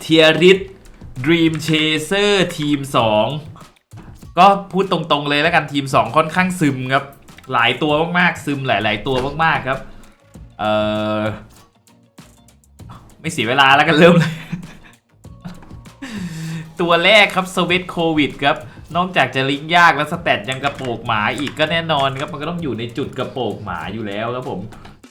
เทียริส Dream Chaser ทีม 2 ก็พูดตรงๆเลยแล้วกันทีม 2 ค่อนข้างซึมครับ หลายตัวมากๆ ซึมหลาย ๆ ตัวมากๆครับ เออไม่เสียเวลาแล้วกันเริ่มเลย ตัวแรกครับสวิตโควิดครับ นอกจากจะลิงก์ยากแล้วสแตทยังกระโปกหมาอีกก็แน่นอนครับ มันก็ต้องอยู่ในจุดกระโปกหมาอยู่แล้วครับผม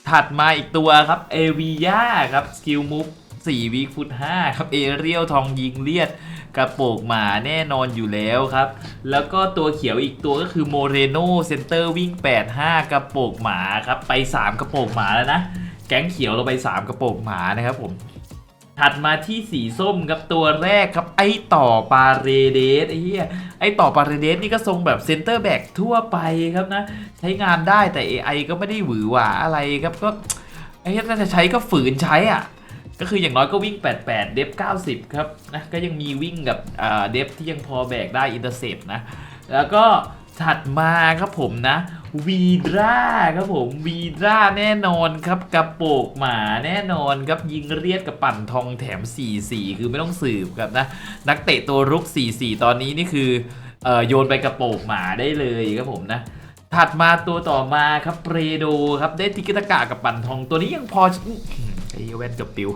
ถัดมาอีกตัวครับเอวียาครับสกิลมูฟ 4วีฟุต5ครับเอเรียลทองยิงเลียดกระโปกหมาแน่นอนอยู่แล้วครับ แล้วก็ตัวเขียวอีกตัวก็คือโมเรโนเซนเตอร์วิ่ง 85 กระโปกหมาครับไป 3 กระโปกหมาแล้วนะ แก๊งเขียวเราไป 3 กระโปกหมานะครับผมถัดมาที่สีส้มครับตัวแรกครับ ไอต่อปาเรเดสไอ้เหี้ยไอต่อปาเรเดสนี่ก็ทรงแบบเซนเตอร์แบ็กทั่วไปครับนะ ใช้งานได้แต่ AI ก็ไม่ได้หวือหวาอะไรครับก็ไอ้เหี้ยถ้าจะใช้ก็ฝืนใช้อะ ก็คืออย่างน้อยก็วิ่ง 88 เดฟ 90 ครับนะก็ยังมีวิ่งกับเดฟที่ยังพอแบกได้อินเตอร์เซปนะ แล้วก็ถัดมาครับผมนะวีดราครับผมวีดราแน่นอนครับกระโปกหมาแน่นอนครับยิงเรียดกับปั่นทองแถม 4-4 คือไม่ต้องสืบครับนะนักเตะตัวรุก 4-4 ตอนนี้นี่คือเอ่อโยนไปกระโปกหมาได้เลยครับผมนะถัดมาตัวต่อมาครับเปรโดครับได้ติกิตากะกับปั่นทองตัวนี้ยังพอ อื้อหือไอ้แว่นกับปิว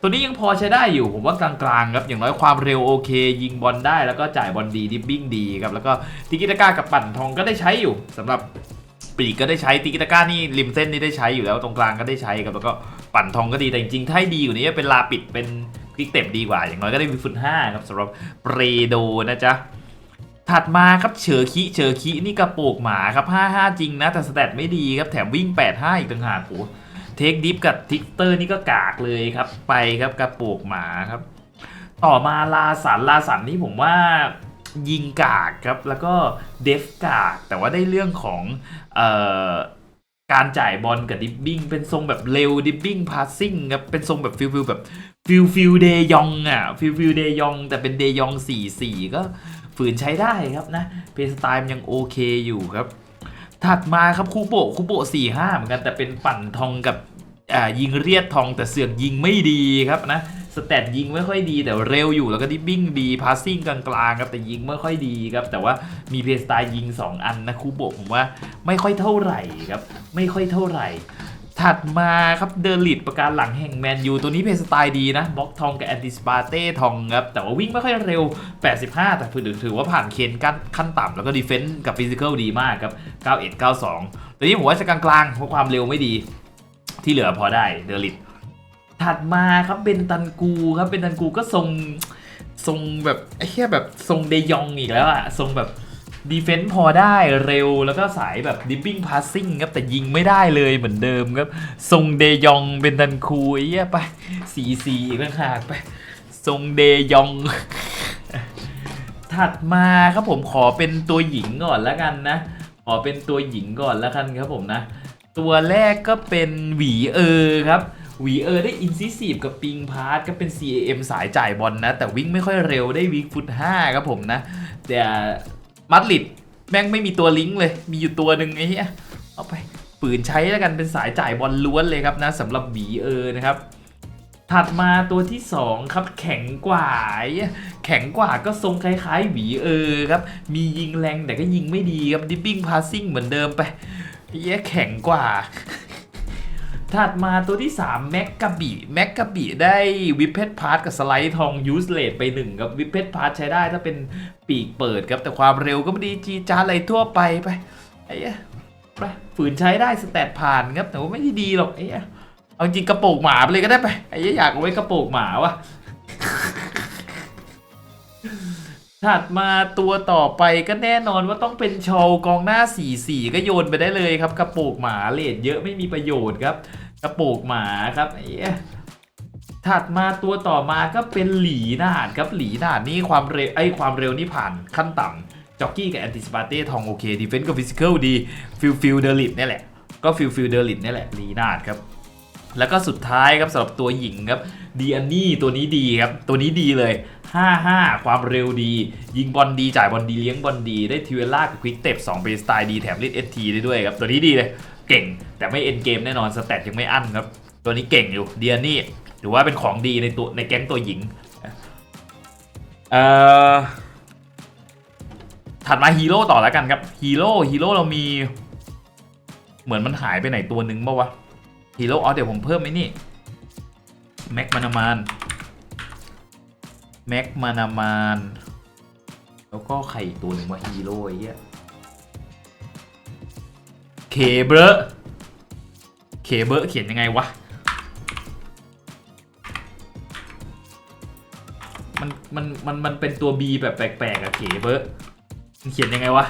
ตัวนี้ยังพอใช้ได้อยู่ผมว่ากลางๆครับอย่างน้อยความเร็วโอเค ยิงบอลได้แล้วก็จ่ายบอลดีดิบบิ้งดีครับแล้วก็ติกิตาก้ากับปั่นทองก็ได้ใช้อยู่สำหรับปีกก็ได้ใช้ติกิตาก้านี่ริมเส้นนี่ได้ใช้อยู่แล้วตรงกลางก็ได้ใช้ครับแล้วก็ปั่นทองก็ดีแต่จริงๆถ้าดีกว่านี้เป็นลาปิดเป็นคลิกเต็บดีกว่า อย่างน้อยก็ได้มีฟุตห้าครับสำหรับเปรโดนะจ๊ะถัดมาครับเฉอคิเฉอคินี่กระโปกหมาครับ 55 จริงนะ แต่สแตทไม่ดีครับ แถมวิ่ง 85 อีกต่างหากโห เทคดิฟกับทิกเตอร์นี่ก็กากเลยครับ ไปครับกระโปกหมาครับ ต่อมาลาสันลาสันนี่ผมว่ายิงกากครับ แล้วก็เดฟกากแต่ว่าได้เรื่องของเอ่อการจ่ายบอลกับดิฟบิ้งเป็นทรงแบบเร็วดิฟบิ้งพาสซิ่งครับเป็นทรงแบบฟิลฟิลแบบฟิลฟิลเดยองอะฟิลฟิลเดยอง แต่เป็นเดยอง4-4ก็ฝืนใช้ได้ครับนะเพสไตล์ยังโอเคอยู่ครับ ถัดมาครับคูโบะคูโบะสี่ห้าเหมือนกันแต่เป็นปั่นทองกับอ่ายิงเรียดทองแต่เสือกยิงไม่ดีครับนะสแตทยิงไม่ค่อยดีแต่เร็วอยู่แล้วก็ดิบบิ้งดีพาสซิ่งกลางๆครับแต่ยิงไม่ค่อยดีครับแต่ว่ามีเพย์สไตล์ยิง 2 อันนะคูโบะผมว่าไม่ค่อยเท่าไหร่ครับไม่ค่อยเท่าไหร่ ถัดมาครับเดลิดประการหลังแห่งแมนยูตัวนี้เพสไตล์ดีนะบล็อกทองกับแอนติสปาเต้ทองครับ แต่ว่าวิ่งไม่ค่อยเร็ว 85 แต่ถือถือว่าผ่านเคนขั้นขั้นต่ำแล้วก็ดีเฟนส์กับฟิสิกอลดีมากครับ 91 92 ตัวนี้ผมว่าจะกลางๆเพราะความเร็วไม่ดี ที่เหลือพอได้เดลิดถัดมาครับเป็นตันกูครับเป็นตันกูก็ทรงทรงแบบไอ้แค่แบบทรงเดยองอีกแล้วอะทรงแบบ ดีเฟนส์พอได้เร็วแล้วก็สายแบบดิปปิ้งพาสซิ่งครับ แต่ยิงไม่ได้เลยเหมือนเดิมครับ ทรงเดยองเป็นตันคูไอ้เหี้ยไปสีสีอีกต่างหากไป ทรงเดยอง ถัดมาครับผมขอเป็นตัวหญิงก่อนแล้วกันนะ ขอเป็นตัวหญิงก่อนแล้วกันครับผมนะ ตัวแรกก็เป็นหวีเออครับหวีเออได้อินซิซีฟกับปิงพาร์ตก็เป็น CAM สายจ่ายบอลนะ แต่วิ่งไม่ค่อยเร็วได้วิกฟุต5ครับผมนะ แต่ มัดลิดแม่งไม่มีตัวลิงก์เลย มีอยู่ตัวหนึ่งไอ้เหี้ยเอาไปปืนใช้แล้วกันเป็นสายจ่ายบอลล้วนเลยครับนะสำหรับหวีเออนะครับ ถัดมาตัวที่ 2 ครับแข็งกว่า แข็งกว่าก็ทรงคล้ายๆหวีเออครับ มียิงแรงแต่ก็ยิงไม่ดีครับดิปปิ้งพาสซิ่งเหมือนเดิมไปเยแข็งกว่า ถัดมาตัวที่ 3 แม็กกาบีแม็กกาบีได้วิปเพชพาร์ตกับสไลด์ทองยูสเลดไปหนึ่งครับวิปเพชพาร์ตใช้ได้ถ้าเป็นปีกเปิดครับ แต่ความเร็วก็ไม่ดีจีจ้าอะไรทั่วไปไปไอ้เหี้ยไปฝืนใช้ได้สแตทผ่านครับแต่ว่าไม่ได้ดีหรอกไอ้เหี้ยเอาจริงกระโปรงหมาไปเลยก็ได้ไปไอ้เหี้ยอยากเอาไว้กระโปรงหมาวะ ถัดมาตัวต่อไปก็แน่นอนว่าต้องเป็นชอลกองหน้า4-4ก็โยนไปได้เลยครับ กระโปรงหมาเลดเยอะไม่มีประโยชน์ครับ กระโปรงหมาครับไอ้ถัดมาตัวต่อมาก็เป็นหลีนาดครับหลีนาดนี่ความเร็วไอความเร็วนี่ผ่านขั้นต่ำจ็อกกี้กับแอนติสปาเต้ทองโอเคดีเฟนส์กับฟิสิกอลดีฟิลฟิลเดอริดนี่แหละก็ฟิลฟิลเดอริดนี่แหละหลีนาดครับแล้วก็สุดท้ายครับสำหรับตัวหญิงครับดีอันนี่ตัวนี้ดีครับตัวนี้ดีเลย 5-5 ความเร็วดี ยิงบอลดี จ่ายบอลดีเลี้ยงบอลดี ได้ทิวเวล่ากับควิกเต็บ2เป็นสไตล์ดีแถมเล่นเอทีได้ด้วยครับ ตัวนี้ดีเลย เก่ง แต่ไม่เอ็นเกมแน่นอนสแตทยังไม่อั้นครับ ตัวนี้เก่งอยู่เดีอันนี่ถือว่าเป็นของดีในตัวในแก๊งตัวหญิงเอ่อถัดมาฮีโร่ต่อแล้วกันครับฮีโร่ฮีโร่เรามี เหมือนมันหายไปไหนตัวหนึ่งปะวะฮีโร่อ๋อเดี๋ยวผมเพิ่มไอ้นี่แม็กมานามาน แม็กมานามาน แล้วก็ใครตัวหนึ่งว่าฮีโร่ไอ้เหี้ยเคเบอร์เคเบอร์เขียนยังไงวะ มัน มัน มัน มันเป็นตัว B แบบแปลกๆอะเคเบอร์มันเขียนยังไงวะ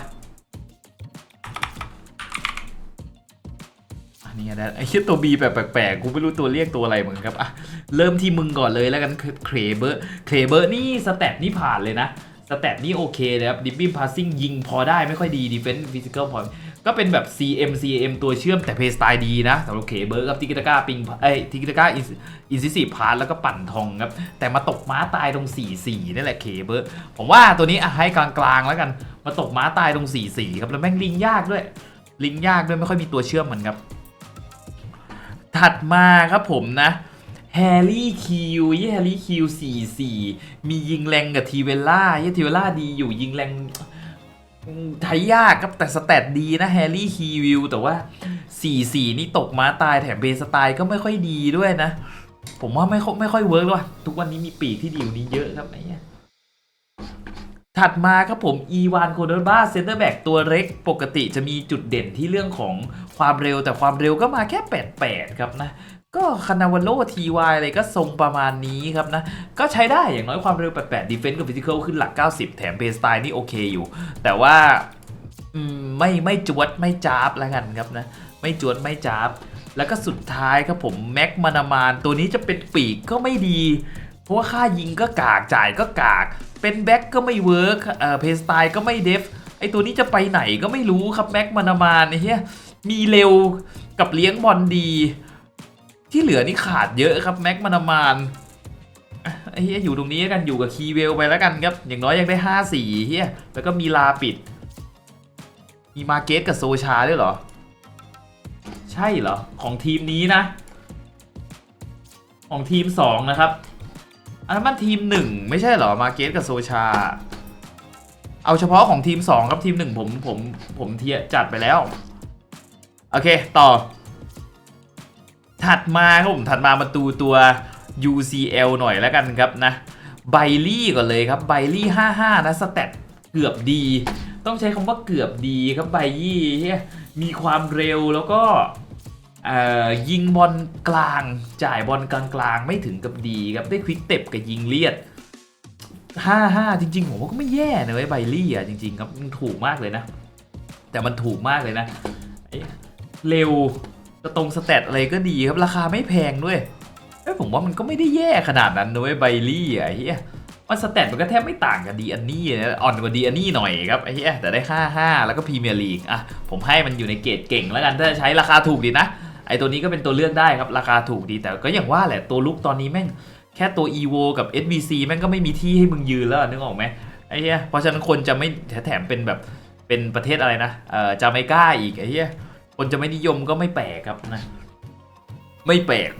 อันนี้นะไอ้ชื่อตัว B แบบแปลกๆ กูไม่รู้ตัวเรียกตัวอะไรเหมือนกันครับอะเริ่มที่มึงก่อนเลยแล้วกันเครเบอร์เครเบอร์นี่สแตทนี่ผ่านเลยนะสแตทนี่โอเคเลยครับดิบบิ้พาสซิ่งยิงพอได้ไม่ค่อยดีดีเฟนส์ฟิสิกอลพอก็เป็นแบบ CM CM ตัวเชื่อมแต่เพย์สไตล์ดีนะสำหรับเคเบอร์กับทิกิตาก้าปิงเอ้ทิกิตาก้าอินซิซีพาร์แล้วก็ปั่นทองครับ แต่มาตกม้าตายตรง 4-4นี่แหละเคเบอร์ ผมว่าตัวนี้ให้กลางๆแล้วกัน มาตกม้าตายตรง 4-4 ครับ แล้วแม่งลิงยากด้วย ลิงยากด้วยไม่ค่อยมีตัวเชื่อมเหมือนครับ ถัดมาครับผมนะแฮร์รี่คิวยี่แฮร์รี่คิวสี่สี่มียิงแรงกับทีเวล่ายี่ทีเวล่าดีอยู่ยิงแรงไทยยากครับแต่สแตทดีนะแฮร์รี่คิวแต่ว่า 4 4 นี่ตกม้าตายแถมเบสไตล์ก็ไม่ค่อยดีด้วยนะ ผมว่าไม่ค่อยไม่ค่อยเวิร์กเลยทุกวันนี้มีปีกที่ดีกว่นี้เยอะครับไอ้เนี่ย ถัดมาครับผมอีวานโคเดบ้าเซนเตอร์แบ็กตัวเล็กปกติจะมีจุดเด่นที่เรื่องของความเร็ว แต่ความเร็วก็มาแค่ 88 ครับนะก็คานาวาโลทีวอะไรก็ทรงประมาณนี้ครับนะ ก็ใช้ได้อย่างน้อยความเร็ว 88 Defense กับ Physical ขึ้นหลัก 90 แถมเพย์สไตล์นี่โอเคอยู่ แต่ว่าไม่ไม่จวดไม่จ้าบแล้วกันครับนะ ไม่จวดไม่จ้าบ แล้วก็สุดท้ายครับผมแม็กมานามานตัวนี้จะเป็นปีกก็ไม่ดี เพราะว่าค่ายิงก็กากจ่ายก็กาก เป็นแบ็กก็ไม่เวิร์กเอ่อเพย์สไตล์ก็ไม่เดฟไอตัวนี้จะไปไหนก็ไม่รู้ครับแม็กมานามานเหี้ยมีเร็วกับเลี้ยงบอลดี ที่เหลือนี่ขาดเยอะครับแม็กมานามานไอ้เฮียอยู่ตรงนี้กันอยู่กับคีเวลไปแล้วกันครับ อย่างน้อยยังได้5 4เฮียแล้วก็มีลาปิด มีมาเกตกับโซชาด้วยเหรอ ใช่เหรอ ของทีมนี้นะ ของทีม2นะครับ อันนั้นมันทีม1ไม่ใช่เหรอ มาเกตกับโซชา เอาเฉพาะของทีม 2 ครับทีม 1 ผมผมผมเทียจัดไปแล้ว โอเค ต่อ ถัดมาครับผมถัดมามาดูตัว UCL หน่อยแล้วกันครับนะไบลี่ก่อนเลยครับไบลี่55 นะสแตทเกือบดี ต้องใช้คำว่าเกือบดีครับไบยี่เฮียมีความเร็วแล้วก็ ยิงบอลกลางจ่ายบอลกลางๆ ไม่ถึงกับดีครับ ได้ควิกเต็บกับยิงเลียด 55 จริงๆ ผมว่าก็ไม่แย่นะเว้ยไบลี่อะจริงๆครับมันถูกมากเลยนะ แต่มันถูกมากเลยนะ เร็วสตรงสแตทอะไรก็ดีครับ ราคาไม่แพงด้วยเอ้ผมว่ามันก็ไม่ได้แย่ขนาดนั้นด้วยไบลี่อะเฮียมันสแตทมันก็แทบไม่ต่างกับดีอันนี่นะอ่อนกว่าดีอันนี่หน่อยครับไอ้เฮียแต่ได้ 55 แล้วก็พรีเมียร์ลีกอะผมให้มันอยู่ในเกรดเก่งแล้วกันถ้าใช้ราคาถูกดีนะ ไอ้ตัวนี้ก็เป็นตัวเลือกได้ครับ ราคาถูกดีแต่ก็อย่างว่าแหละตัวลุกตอนนี้แม่ง แค่ตัว EVO กับ SBC แม่งก็ไม่มีที่ให้มึงยืนแล้วนึกออกไหมไอ้เฮียเพราะฉะนั้นคนจะไม่แถมเป็นแบบเป็นประเทศอะไรนะเอ่อจาเมกาอีกไอ้เฮียคนจะไม่นิยมก็ไม่แปลกครับนะ ไม่แปลก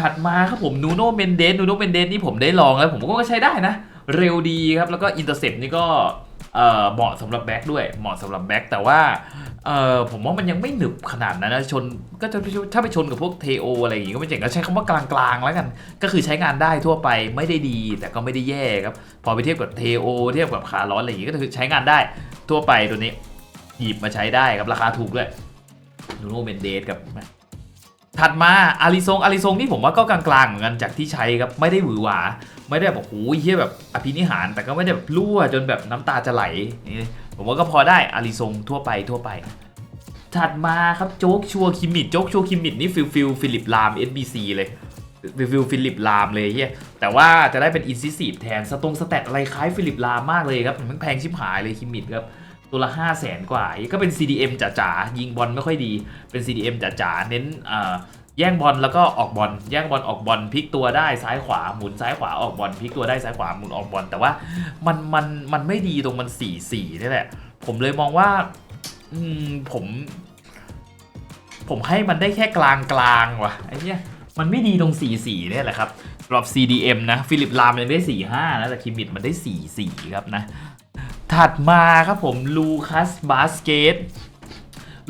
ถัดมาครับผมนูโนเมนเดสนูโนเมนเดสนี่ผมได้ลองแล้วผมก็ใช้ได้นะ เร็วดีครับ แล้วก็อินเตอร์เซปนี่ก็เอ่อเหมาะสำหรับแบ็กด้วยเหมาะสำหรับแบ็กแต่ว่า เออผมว่ามันยังไม่หนึบขนาดนั้นนะชนก็จะถ้าไปชนกับพวกเทโออะไรอย่างงี้ก็ไม่เจ๋งก็ใช้คำว่ากลางๆแล้วกัน ก็คือใช้งานได้ทั่วไปไม่ได้ดี แต่ก็ไม่ได้แย่ครับ พอไปเทียบกับเทโอเทียบกับคาร์ลอนอะไรอย่างงี้ก็คือใช้งานได้ทั่วไปตัวนี้หยิบมาใช้ได้ครับราคาถูกด้วยนูโนเมนเดสครับ ถัดมาอาริซงอาริซงนี่ผมว่าก็กลางๆเหมือนกันจากที่ใช้ครับไม่ได้หวือหวา ไม่ได้แบบโอ้โหเฮียแบบอภินิหาร แต่ก็ไม่ได้แบบรั่วจนแบบน้ำตาจะไหลผมว่าก็พอได้อาริซงทั่วไปทั่วไป ถัดมาครับโจ๊กชัวคิมมิดโจ๊กชัวคิมมิดนี่ฟิลฟิลฟิลิปลาม SBC เลยรีวิวฟิลิปลามเลยเฮียแต่ว่าจะได้เป็นอินซิซีฟแทนสตรงสแตทอะไรคล้ายฟิลิปลามมากเลยครับมันแพงชิบหายเลยคิมมิดครับ ตัวละ5 0 0แสนกว่า ก็เป็น CDM จ๋าๆยิงบอลไม่ค่อยดีเป็น CDM จ๋าๆเน้นแย่งบอลแล้วก็ออกบอลแย่งบอลออกบอลพลิกตัวได้ซ้ายขวาหมุนซ้ายขวาออกบอลพลิกตัวได้ซ้ายขวาหมุนออกบอลแต่ว่ามันมันมันไม่ดีตรงมัน4 4นี่แหละ ผมเลยมองว่าผม ผมให้มันได้แค่กลางกลางว่ะไอ้เนี่ยมันไม่ดีตรง 4 4เนี่ยแหละครับรับ CDM นะ ฟิลิปลามยังได้ 4 5นะแต่คิมมิดมันได้ 4 4 ครับนะ ถัดมาครับผมลูคัสบาสเกต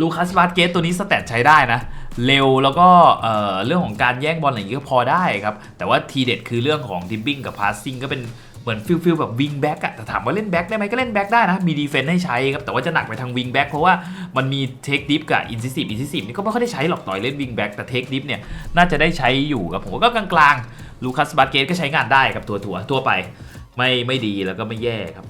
ลูคัสบาสเกตตัวนี้สแตทใช้ได้นะ เร็วแล้วก็เเรื่องของการแย่งบอลอะไรอย่างนี้ก็พอได้ครับ แต่ว่าทีเด็ดคือเรื่องของดิบบิ้งกับพาสซิ่งก็เป็นเหมือนฟิลฟิลแบบวิงแบ็กอะแต่ถามว่าเล่นแบ็กได้ไหมก็เล่นแบ็กได้นะ มีดีเฟนต์ให้ใช้ครับ แต่ว่าจะหนักไปทางวิงแบ็กเพราะว่ามันมีเทคดิฟกับอินซิสิฟอินซิสิฟนี่ก็ไม่ค่อยได้ใช้หรอกต่อยเล่นวิงแบ็กแต่เทคดิฟเนี่ยน่าจะได้ใช้อยู่ครับผมก็กลางๆลูคัสบาสเกตก็ใช้งานได้ครับตัวถัวๆทั่วไป ไม่ไม่ดีแล้วก็ไม่แย่ครับ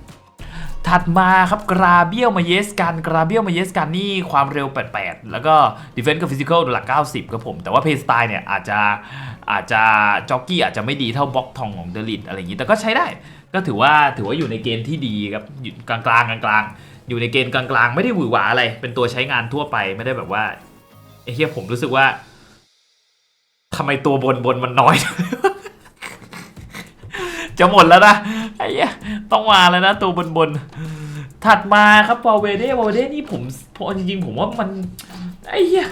ถัดมาครับกราเบียลมาเยสกันกราเบียลมาเยสกันนี่ความเร็ว 88 แล้วก็ดิเฟน s ์กับฟิสิกอลหลัก 90 ครับผม แต่ว่าเพย์สไตล์เนี่ยอาจจะอาจจะจ็อกกี้อาจจะไม่ดีเท่าบล็อกทองของเดลิทอะไรอย่างนี้ แต่ก็ใช้ได้ ก็ถือว่าถือว่าอยู่ในเกณฑ์ที่ดีครับอยู่กลางกลางกลางอยู่ในเกณฑ์กลางๆ ไม่ได้หวือหวาอะไร เป็นตัวใช้งานทั่วไปไม่ได้แบบว่าไอ้เฮียผมรู้สึกว่าทำไมตัวบนบนมันน้อย จะหมดแล้วนะ ไอ้เหี้ยต้องมาแล้วนะตัวบนบนถัดมาครับวอเวเดวอเวเดนี่ผมพอจริงๆผมว่ามันไอ้เหี้ย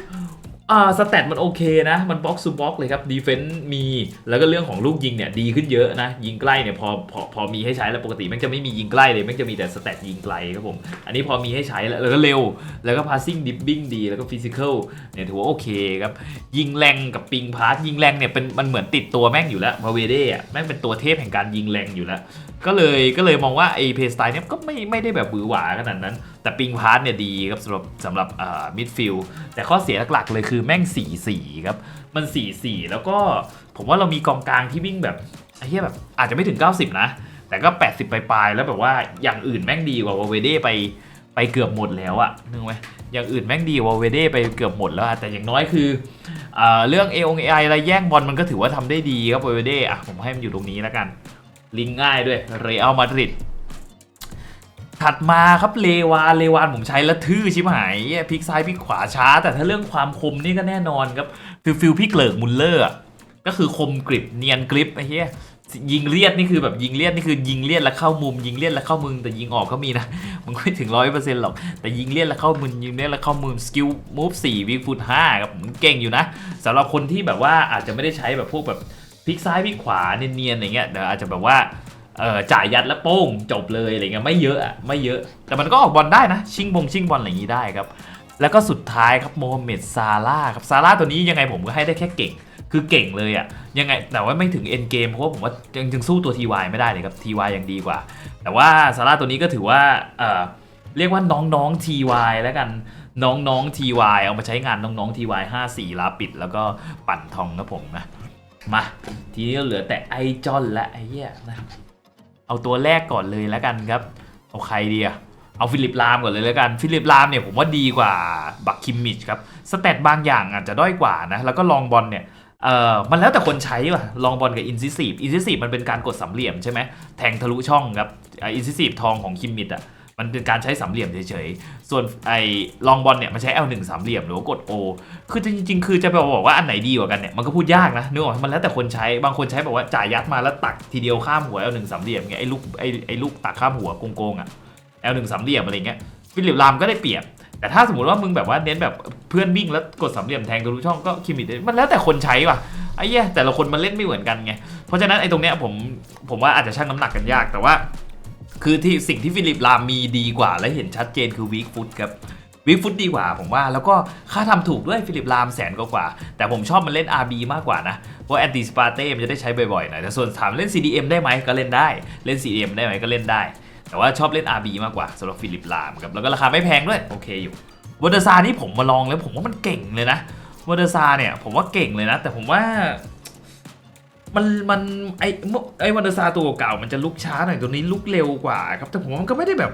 อ่าสแตทมันโอเคนะ มันบล็อกซูบล็อกเลยครับดีเฟนต์มีแล้วก็เรื่องของลูกยิงเนี่ยดีขึ้นเยอะนะ ยิงใกล้เนี่ยพอพอพอมีให้ใช้แล้วปกติมันจะไม่มียิงใกล้เลยมันจะมีแต่สแตทยิงไกลครับผม อันนี้พอมีให้ใช้แล้วแล้วก็เร็ว แล้วก็พาสซิ่งดิบบิ้งดี แล้วก็ฟิสิกอลเนี่ยถือว่าโอเคครับ ยิงแรงกับปิงพาสยิงแรงเนี่ยเป็นมันเหมือนติดตัวแม่งอยู่แล้ววาเวเด้อะแม่งเป็นตัวเทพแห่งการยิงแรงอยู่แล้ว ก็เลยก็เลยมองว่าไอ้เพย์สไตล์เนี่ยก็ไม่ไม่ได้แบบบือหวาขนาดนั้น แต่ปิงพาสเนี่ยดีครับสำหรับสำหรับอ่ามิดฟิลแต่ข้อเสียหลักๆเลยคือือแม่ง4-4ครับมัน4-4แล้วก็ผมว่าเรามีกองกลางที่วิ่งแบบไอ้เหี้ยแบบอาจจะไม่ถึง 90 นะ แต่ก็ 80 ปลายๆแล้วแบบว่าอย่างอื่นแม่งดีกว่าวาเวเด้ไปไปเกือบหมดแล้วอะนึกไหมอย่างอื่นแม่งดีกว่าวาเวเด้ไปเกือบหมดแล้วแต่อย่างน้อยคือเอเรื่องเอองเอไออะไรแย่งบอลมันก็ถือว่าทำได้ดีครับโอเวเดอะผมให้มันอยู่ตรงนี้แล้วกัน ลิงง่ายด้วยเรอัลมาดริด ถัดมาครับเลวานเลวานผมใช้แล้วทื่อชิบหายพลิกซ้ายพลิกขวาช้า แต่ถ้าเรื่องความคมนี่ก็แน่นอนครับฟิลฟิลพี่เกลิกมุลเลอร์ก็คือคมกริบเนียนกริบไอ้เหี้ยยิงเลียดนี่คือแบบยิงเลียดนี่คือยิงเลียดแล้วเข้ามุม ยิงเลียดแล้วเข้ามึงแต่ยิงออกก็มีนะมันไม่ถึงร้อยเปอร์เซ็นต์หรอกแต่ยิงเลียดแล้วเข้ามือยิงเลียดแล้วเข้ามือสกิลมูฟสี่วิกฟุตห้าครับผมเก่งอยู่นะสำหรับคนที่แบบว่าอาจจะไม่ได้ใช้แบบพวกแบบพลิกซ้ายพลิกขวาเนียนๆอย่างเงี้ยเดี๋ยวอาจจะแบบว่า เออจ่ายยัดแล้วโป้งจบเลยอะไรเงี้ยไม่เยอะอะไม่เยอะ แต่มันก็ออกบอลได้นะ ชิงบงชิงบอลอะไรอย่างงี้ได้ครับ แล้วก็สุดท้ายครับโมฮัมเหม็ดซาร่าครับซาร่าตัวนี้ยังไงผมก็ให้ได้แค่เก่ง คือเก่งเลยอะยังไงแต่ว่าไม่ถึงเอ็นเกมเพราะว่าผมว่ายังยังสู้ตัว TY ไม่ได้เลยครับ TY ยังดีกว่า แต่ว่าซาร่าตัวนี้ก็ถือว่าเออเรียกว่าน้องๆ TY แล้วกันน้องๆ TY เอามาใช้งานน้องๆ TY 54ลาปิด แล้วก็ปั่นทองนะผมนะมา ทีนี้เหลือแต่ไอจอนและไอเหี้ยนะ เอาตัวแรกก่อนเลยแล้วกันครับ เอาใครดีอะเอาฟิลิปลามก่อนเลยแล้วกัน ฟิลิปลามเนี่ยผมว่าดีกว่าบักคิมมิชครับ สเตตบางอย่างอาจจะด้อยกว่านะ แล้วก็ลองบอลเนี่ยเออมันแล้วแต่คนใช้ว่ะ ลองบอลกับอินซิซีฟอินซิซีฟมันเป็นการกดสามเหลี่ยมใช่ไหมแทงทะลุช่องครับอินซิซีฟทองของคิมมิชอะ มันเป็นการใช้สามเหลี่ยมเฉยๆ ส่วนไอ้ลองบอลเนี่ยมันใช้ L1 สามเหลี่ยมหรือว่ากด O คือจริงๆ คือจะไปบอกว่าอันไหนดีกว่ากันเนี่ยมันก็พูดยากนะนึกออกมันแล้วแต่คนใช้บางคนใช้แบบว่าจ่ายยัดมาแล้วตักทีเดียวข้ามหัว L1 สามเหลี่ยมไงไอ้ลูกไอ้ไอ้ลูกตักข้ามหัวโกงๆอะ L1 สามเหลี่ยมอะไรเงี้ยฟิลิปลามก็ได้เปรียบแต่ถ้าสมมติว่ามึงแบบว่าเน้นแบบเพื่อนวิ่งแล้วกดสามเหลี่ยมแทงทะลุช่องก็คิมิดมันแล้วแต่คนใช้ว่ะไอ้เหี้ยแต่ละคนมันเล่นไม่เหมือนกันไงเพราะฉะนั้นไอ้ตรงเนี้ยผมผมว่าอาจจะชั่งน้ำหนักกันยากแต่ว่า คือที่สิ่งที่ฟิลิปลามมีดีกว่า และเห็นชัดเจนคือวีคฟุตครับวีคฟุตดีกว่าผมว่า แล้วก็ค่าทำถูกด้วยฟิลิปลามแสนกว่า แต่ผมชอบมันเล่น RB มากกว่านะ เพราะแอนติสปาเต้มันจะได้ใช้บ่อยๆหน่อยแต่ส่วนถามเล่น CDM ได้ไหมก็เล่นได้ เล่น CDM ได้ไหมก็เล่นได้ แต่ว่าชอบเล่น RB มากกว่าสำหรับฟิลิปลามครับแล้วก็ราคาไม่แพงด้วย โอเคอยู่วอเดอร์ซานี่ผมมาลองแล้วผมว่ามันเก่งเลยนะวอเดอร์ซาเนี่ยผมว่าเก่งเลยนะ แต่ผมว่า มันมันไอไอวันเดอร์ซาตัวเก่ามันจะลุกช้าหน่อยตัวนี้ลุกเร็วกว่าครับ แต่ผมว่ามันก็ไม่ได้แบบ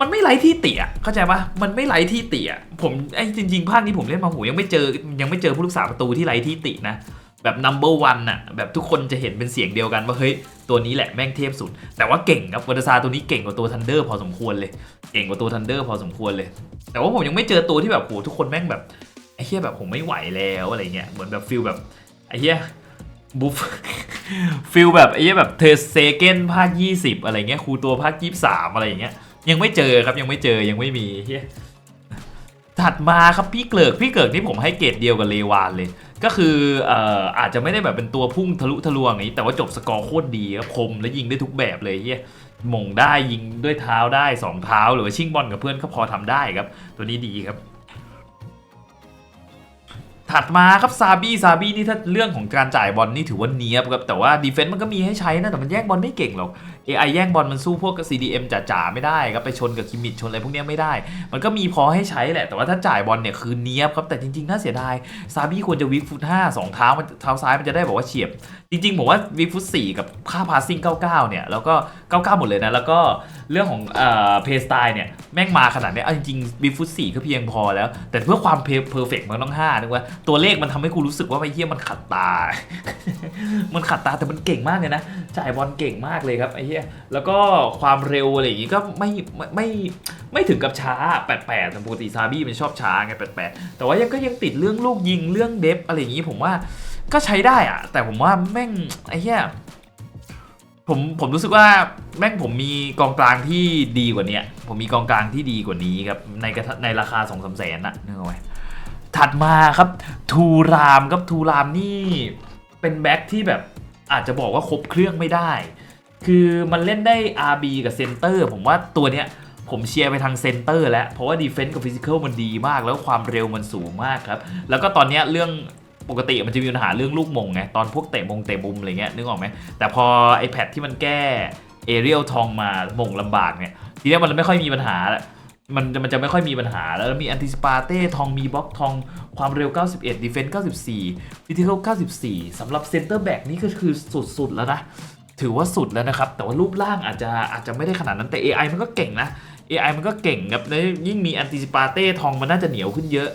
มันไม่ไร้ที่เตี่ยเข้าใจปะมันไม่ไร้ที่เตี่ยผมไอจริงๆภาคนี้ผมเล่นมาหูยังไม่เจอยังไม่เจอผู้รักษาประตูที่ไร้ที่ตินะแบบ number one น่ะแบบทุกคนจะเห็นเป็นเสียงเดียวกันว่าเฮ้ยตัวนี้แหละแม่งเทพสุด แต่ว่าเก่งครับวัตซาตัวนี้เก่งกว่าตัวทันเดอร์พอสมควรเลย เก่งกว่าตัวทันเดอร์พอสมควรเลย แต่ว่าผมยังไม่เจอตัวที่แบบโหทุกคนแม่งแบบไอ้เหี้ยแบบผมไม่ไหวแล้วอะไรเงี้ยเหมือนแบบฟิลแบบไอ้เหี้ย บุฟ ฟิลแบบไอ้แบบเทเซเกนภาค20อะไรเงี้ยครูตัวภาค23อะไรอย่างเงี้ยยังไม่เจอครับยังไม่เจอยังไม่มีเหี้ยถัดมาครับพี่เกลิกพี่เกลิกนี่ผมให้เกรดเดียวกับเลวานเลย ก็คือเอ่ออาจจะไม่ได้แบบเป็นตัวพุ่งทะลุทะลวงอย่างนี้ แต่ว่าจบสกอร์โคตรดีครับคมและยิงได้ทุกแบบเลยเฮียมงได้ยิงด้วยเท้าได้สองเท้า หรือว่าชิงบอลกับเพื่อนก็พอทำได้ครับ ตัวนี้ดีครับ ถัดมาครับซาบี้ซาบี้นี่ถ้าเรื่องของการจ่ายบอลนี่ถือว่าเนียบครับแต่ว่าดีเฟนต์มันก็มีให้ใช้นะแต่มันแย่งบอลไม่เก่งหรอก AI แย่งบอลมันสู้พวก CDM จ๋าๆไม่ได้ครับไปชนกับคิมิชชนอะไรพวกนี้ไม่ได้ มันก็มีพอให้ใช้แหละ แต่ว่าถ้าจ่ายบอลเนี่ยคือเนี้ยบครับแต่จริงๆน่าเสียดายซาบี้ควรจะวิกฟุต5 2เท้ามันเท้าซ้ายมันจะได้บอกว่าเฉียบ จริงๆ ผมว่าวิกฟุต4กับค่าพาสซิ่ง99 เนี่ย แล้วก็ 99 หมดเลยนะ แล้วก็เรื่องของเอ่อเพย์สไตล์เนี่ย แม่งมาขนาดนี้เอาจริงๆวิกฟุต4ก็เพียงพอแล้ว แต่เพื่อความเพอร์เฟกต์มันต้อง 5นึกว่า ตัวเลขมันทำให้กูรู้สึกว่าไอ้เหี้ยมันขัดตา มันขัดตาแต่มันเก่งมากเลยนะ จ่ายบอลเก่งมากเลยครับไอ้เหี้ยแล้วก็ความเร็วอะไรอย่างงี้ก็ไม่ไม่ไม่ไม่ถึงกับช้า88แต่ปกติซาบี้มันชอบช้าไง88แต่ว่ายังก็ยังติดเรื่องลูกยิงเรื่องเดฟอะไรอย่างงี้ผมว่า ก็ใช้ได้อะแต่ผมว่าแม่งไอ้เหี้ยผมผมรู้สึกว่าแม่งผมมีกองกลางที่ดีกว่านี้ผมมีกองกลางที่ดีกว่านี้ครับในกระทในราคา2องสามแสนนะนึกเอาไว้ถัดมาครับทูรามครับทูรามนี่เป็นแบ็คที่แบบอาจจะบอกว่าครบเครื่องไม่ได้ คือมันเล่นได้ RB กับเซนเตอร์ผมว่าตัวเนี้ยผมเชียร์ไปทางเซนเตอร์แล้ว เพราะว่าดีเฟนส์กับฟิสิก a l มันดีมาก แล้วความเร็วมันสูงมากครับ แล้วก็ตอนเนี้ยเรื่อง ปกติมันจะมีปัญหาเรื่องลูกมงไงตอนพวกเตะมงเตะมุมอะไรเงี้ยนึกออกไหมแต่พอไอแพดที่มันแก้เอเรียลทองมามงลำบากเนี่ยทีเนี้ยมันไม่ค่อยมีปัญหาแล้วมันมันจะไม่ค่อยมีปัญหาแล้วมีอันติสปาเต้ทองมีบล็อกทองความเร็ว 91 Defense 94 Physical 94 สำหรับเซนเตอร์แบ็กนี่ก็คือสุด ๆ แล้วนะ ถือว่าสุดแล้วนะครับ แต่ว่ารูปร่างอาจจะอาจจะไม่ได้ขนาดนั้นแต่ AI มันก็เก่งนะ AI มันก็เก่งครับแล้วยิ่งมีอันติสปาเต้ทองมันน่าจะเหนียวขึ้นเยอะ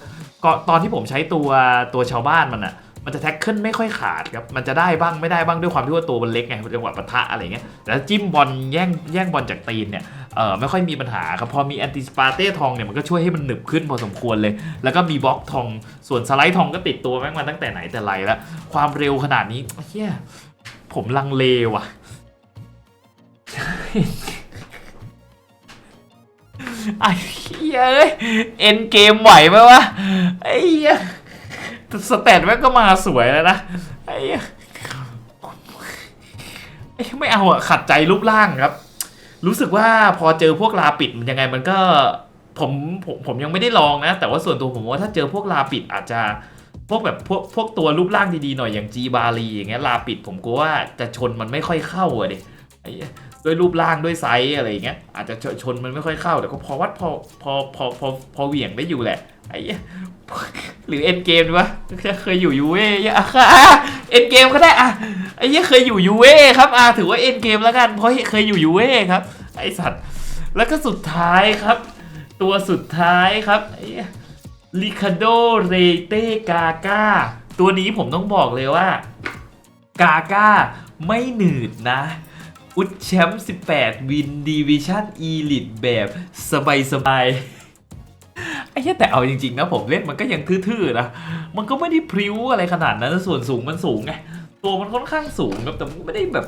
ตอนที่ผมใช้ตัวตัวชาวบ้านมันอะมันจะแท็กเกิลไม่ค่อยขาดครับ มันจะได้บ้างไม่ได้บ้างด้วยความที่ว่าตัวมันเล็กไงจังหวะปะทะอะไรเงี้ย แต่ถ้าจิ้มบอลแย่งแย่งบอลจากตีนเนี่ย เออไม่ค่อยมีปัญหาครับ พอมีแอนติสปาเต้ทองเนี่ยมันก็ช่วยให้มันหนึบขึ้นพอสมควรเลย แล้วก็มีบล็อกทอง ส่วนสไลด์ทองก็ติดตัวแม่งมาตั้งแต่ไหนแต่ไรแล้ว ความเร็วขนาดนี้เฮียผมลังเลว่ะ ไอ้เหี้ยเอ้ยเอ็นเกมไหวไหมวะไอ้เหี้ยสเตตแม่งก็มาสวยแล้วนะไอ้เยเอ้ยไม่เอาอะขัดใจรูปร่างครับ รู้สึกว่าพอเจอพวกลาปิดมันยังไงมันก็ผมผมผมยังไม่ได้ลองนะ แต่ว่าส่วนตัวผมว่าถ้าเจอพวกลาปิดอาจจะพวกแบบพวกพวกตัวรูปร่างดีๆหน่อยอย่างจีบาลีอย่างเงี้ยลาปิดผมกลัวว่าจะชนมันไม่ค่อยเข้าอะดิไอ้เอ้ ด้วยรูปร่างด้วยไซส์อะไรอย่างเงี้ยอาจจะชนมันไม่ค่อยเข้า แต่ก็พอวัดพอพอพอพอพอเหวี่ยงได้อยู่แหละไอ้หรือเอ็นเกมวะเคยอยู่ยูเว่อะเอ็นเกมก็ได้อะไอ้เหี้ยเคยอยู่ยูเว่ครับอะถือว่าเอ็นเกมแล้วกันเพราะเคยอยู่ยูเว่ครับ ไอ้สัตว์ แล้วก็สุดท้ายครับ ตัวสุดท้ายครับไอ้ลิคาโดเรเตกาก้าตัวนี้ผมต้องบอกเลยว่า กาก้าไม่หนืดนะ อุดแชมป์ 18 วินดีวิชั่นอีลิตแบบสบายๆ ไอ้เหี้ยแต่เอาจริงๆนะผมเล่นมันก็ยังทื่อๆนะ มันก็ไม่ได้พริ้วอะไรขนาดนั้น ส่วนสูงมันสูงไง ตัวมันค่อนข้างสูงครับแต่มันไม่ได้แบบ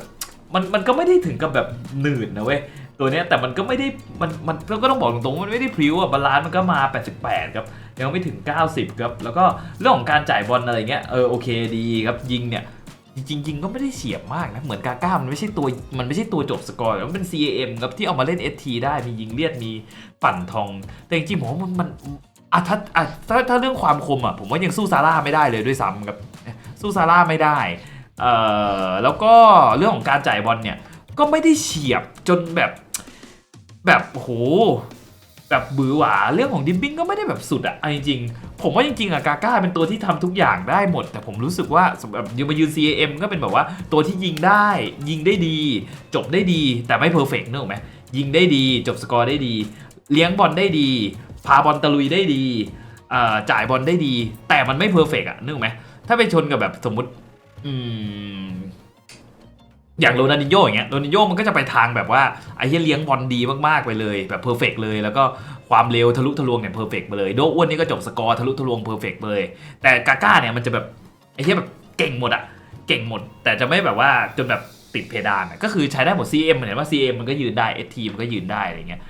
มันมันก็ไม่ได้ถึงกับแบบหนืดนะเว้ย ตัวเนี้ยแต่มันก็ไม่ได้ มันมันก็ต้องบอกตรงๆว่ามันไม่ได้พริ้วอะบาลานซ์มันก็มา 88 ครับ ยังไม่ถึง 90 ครับ แล้วก็เรื่องของการจ่ายบอลอะไรเงี้ย เออโอเคดีครับยิงเนี่ย จริงๆ ก็ไม่ได้เฉียบมากนะ เหมือนกาก้ามันไม่ใช่ตัวมันไม่ใช่ตัวจบสกอร์แต่มันเป็น CAM ครับที่เอามาเล่น ST ได้มียิงเลียดมีปั่นทอง แต่จริงๆผมว่ามันมันอะถ้าอะถ้าถ้าเรื่องความคมอะผมว่ายังสู้ซาร่าไม่ได้เลยด้วยซ้ำครับสู้ซาร่าไม่ได้เอ่อแล้วก็เรื่องของการจ่ายบอลเนี่ยก็ไม่ได้เฉียบจนแบบแบบโอ้โห แบบบือหวาเรื่องของดิมบิ้งก็ไม่ได้แบบสุดอะเอาจริงๆ ผมว่าจริงๆอะกาก้าเป็นตัวที่ทำทุกอย่างได้หมด แต่ผมรู้สึกว่าสำหรับยูมายืน CAM ก็เป็นแบบว่าตัวที่ยิงได้ ยิงได้ดี จบได้ดี แต่ไม่เพอร์เฟกต์นึกออกไหมยิงได้ดี จบสกอร์ได้ดี เลี้ยงบอลได้ดี พาบอลตะลุยได้ดีจ่ายบอลได้ดี แต่มันไม่เพอร์เฟกต์อะนึกออกไหมถ้าไปชนกับแบบสมมติอืม อย่างโรนัลดินโญ่อย่างเงี้ยโรนัลดินโญ่มันก็จะไปทางแบบว่าไอ้เหี้ยเลี้ยงบอลดีมากๆไปเลยแบบเพอร์เฟกเลย แล้วก็ความเร็วทะลุทะลวงเนี่ยเพอร์เฟกไปเลยโดอ้วนนี่ก็จบสกอร์ทะลุทะลวงเพอร์เฟกเลย แต่กาก้าเนี่ยมันจะแบบไอ้เหี้ยแบบเก่งหมดอะเก่งหมด แต่จะไม่แบบว่าจนแบบติดเพดานก็คือใช้ได้หมด CM เหมือนว่า CM มันก็ยืนได้ ST มันก็ยืนได้อะไรเงี้ย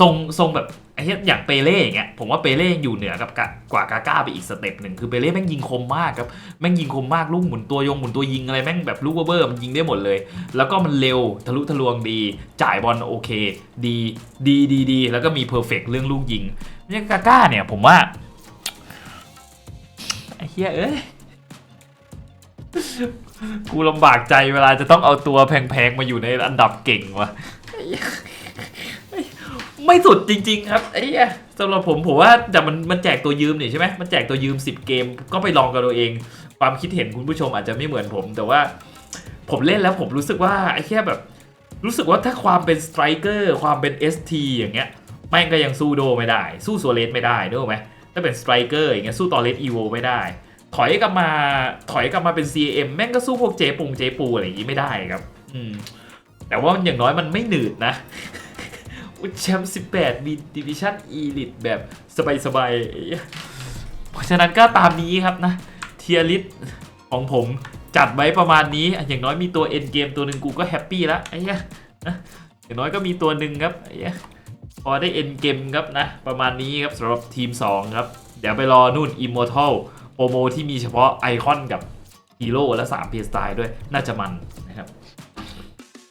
ทรงทรงแบบไอ้เหี้ยอย่างเปเล่อย่างเงี้ยผมว่าเปเล่ยังอยู่เหนือกับกากว่ากาก้าไปอีกสเต็ปหนึ่งคือเปเล่แม่งยิงคมมากครับแม่งยิงคมมากลูกหมุนตัวยงหมุนตัวยิงอะไรแม่งแบบลูกเบอร์มันยิงได้หมดเลย แล้วก็มันเร็วทะลุทะลวงดี จ่ายบอลโอเค ดีดีดีดีแล้วก็มีเพอร์เฟกเรื่องลูกยิงเนี่ยกาก้าเนี่ยผมว่าไอ้เฮียเอ้ยกูลำบากใจเวลาจะต้องเอาตัวแพงๆมาอยู่ในอันดับเก่งวะ ไม่สุดจริง ๆ ครับไอ้เหี้ยสำหรับผมผมว่าแต่มันมันแจกตัวยืมนี่ใช่ไหมมันแจกตัวยืม 10 เกมก็ไปลองกันตัวเอง ความคิดเห็นคุณผู้ชมอาจจะไม่เหมือนผม แต่ว่าผมเล่นแล้วผมรู้สึกว่าไอ้แค่แบบ รู้สึกว่าถ้าความเป็นสไตรเกอร์ความเป็น ST อย่างเงี้ยแม่งก็ยังสู้โดไม่ได้ สู้โซเลสไม่ได้นึกไหมถ้าเป็นสไตรเกอร์อย่างเงี้ยสู้ตอเลสอีโวไม่ได้ ถอยกลับมาถอยกลับมาเป็น CM แม่งก็สู้พวกเจปุงเจปูอะไรอย่างงี้ไม่ได้ครับ อืมแต่ว่ามันอย่างน้อยมันไม่หนืดนะ อุ๊ยแชมป์18มีดิวิชั่นอีลิตแบบสบายๆ เพราะฉะนั้นก็ตามนี้ครับนะ เทียริสของผมจัดไว้ประมาณนี้ อย่างน้อยมีตัวเอ็นเกมตัวหนึ่งกูก็แฮปปี้แล้วไอ้เหี้ยนะอย่างน้อยก็มีตัวหนึ่งครับไอ้เหี้ยพอได้เอ็นเกมครับนะ ประมาณนี้ครับสำหรับทีม 2 ครับ เดี๋ยวไปรอนู่น Immortal โปรโมที่มีเฉพาะไอคอนกับฮีโร่และ3 p พีสไตล์ด้วยน่าจะมันนะครับ